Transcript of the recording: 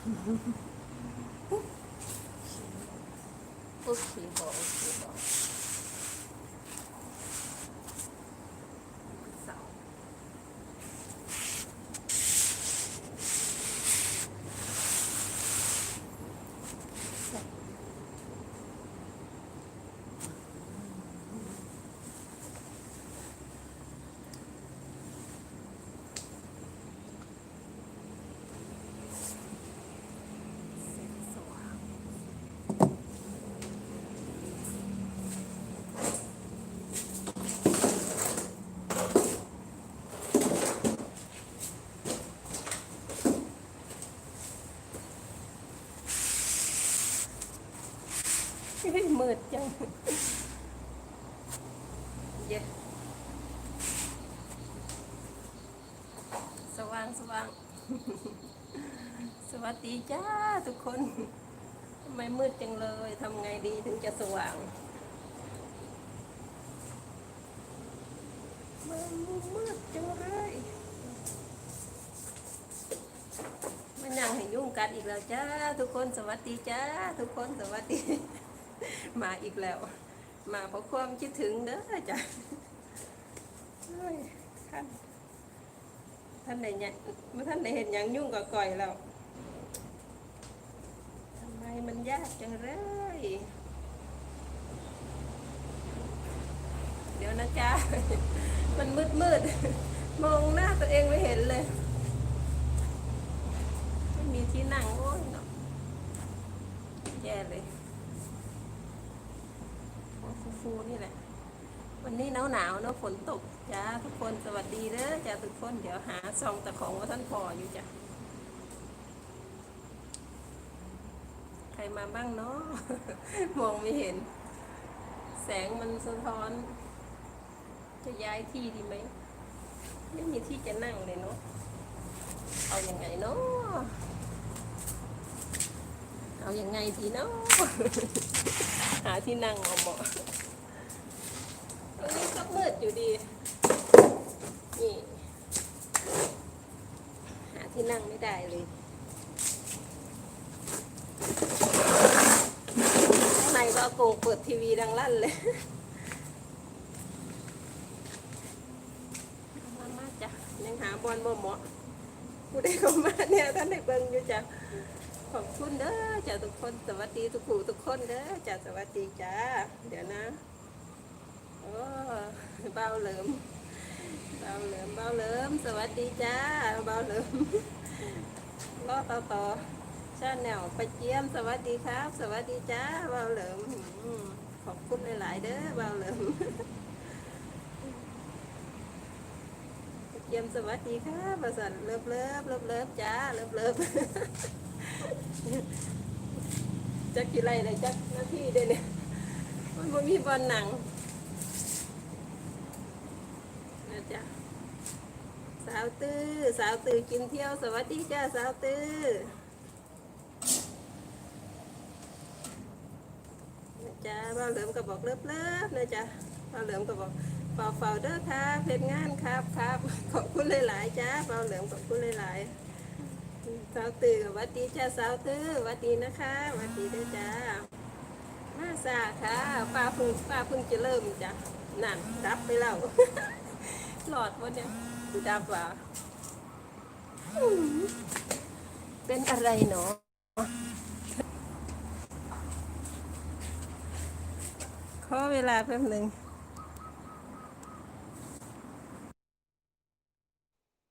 โอเคบอกโอเคบอกเสาร์ แสงสว่างเฮ้ย มืดจังเย้สว่างสว่าง สวัสดีจ้าทุกคนทำไมมืดจังเลยทำไงดีถึงจะสว่างมันมืดจังเลยมันยังให้ยุ่งกัดอีกแล้วจ้าทุกคนสวัสดีจ้าทุกคนสวัสดี มาอีกแล้ว มาเพราะความคิดถึงเด้อจ้ะท่านท่านไหนเนี่ยเมื่อท่านไหนเห็นยังยุ่งกับก่อยแล้วทำไมมันยากจังเลย เดี๋ยวนะจ๊ะ มันมืดมืดมองหน้าตัวเองไม่เห็นเลย ไม่มีที่นั่งโอ้ยเนาะแย่เลยโอ้ ฟูนี่แหละ วันนี้หนาวหนาวๆเนาะฝนตกจ้าทุกคนสวัสดีเด้อจ้าทุกคนเดี๋ยวหาซองตะของว่าท่านพออยู่จ้ะใครมาบ้างเนาะมองไม่เห็น แสงมันสะท้อน จะย้ายที่ดีไหมไม่มีที่จะนั่งเลยเนาะเอาอยัางไงเนาะเอาอยัางไงดีเนาะหาที่นั่งเอาเหมาะตรงนี้ก็มืดอยู่ดี นี่ หาที่ นั่งไม่ได้เลยข้างในก็โกงเปิดทีวีดังลั่นเลยมามาจ้ะยังหาบอลบ่เหมาะกูได้เข้ามาเนี่ยท่านได้เบิ่งอยู่จ้ะขอบคุณเด้อจ้ะทุกคนสวัสดีทุกผู้ทุกคนเด้อจ้ะสวัสดีจ้าเดี๋ยวนะโอ้เบาเหลิมเบาเหลิมเบาเหลิมสวัสดีจ้าเบาเหลิม รอต่อต่อชาแนลปเจียมสวัสดีครับ สวัสดีจ้าเบาเหลิมขอบคุณหลาย ๆ เด้อเบาเหลิมเจียมสวัสดีครับบริษัทเลิฟเลิฟเลิฟเลิฟจ้าเลิฟเลิฟจักกี่ไรเลยจักหน้าที่เด้อเนี่ยมันบ่มีบอลหนังนะจ๊ะาวตื้อสาวตื้อกินเที่ยวสวัสดีจ้าสาวตื้อนะจ๊ะบ่าเหลิมก็บอกเลิฟเลิฟนะจ๊ะบ่าเหลิมก็บอกเฝ้าเฝ้าเด้อครับเพจงานครับครับขอบคุณหลายๆจ้าบ่าเหลิมขอบคุณหลายๆสาวตื่นหวัดดีจ้าสาวตื่นหวัดดีนะคะหวัดดีด้อจ้ามาซาค่ะป้าพึ่งป้าพึ่งจะเริ่มจ้ะนั่นดับไปแล้วหลอดวะเนี่ย ดับว่ะอืมเป็นอะไรเนาะขอเวลาแป๊บหนึ่ง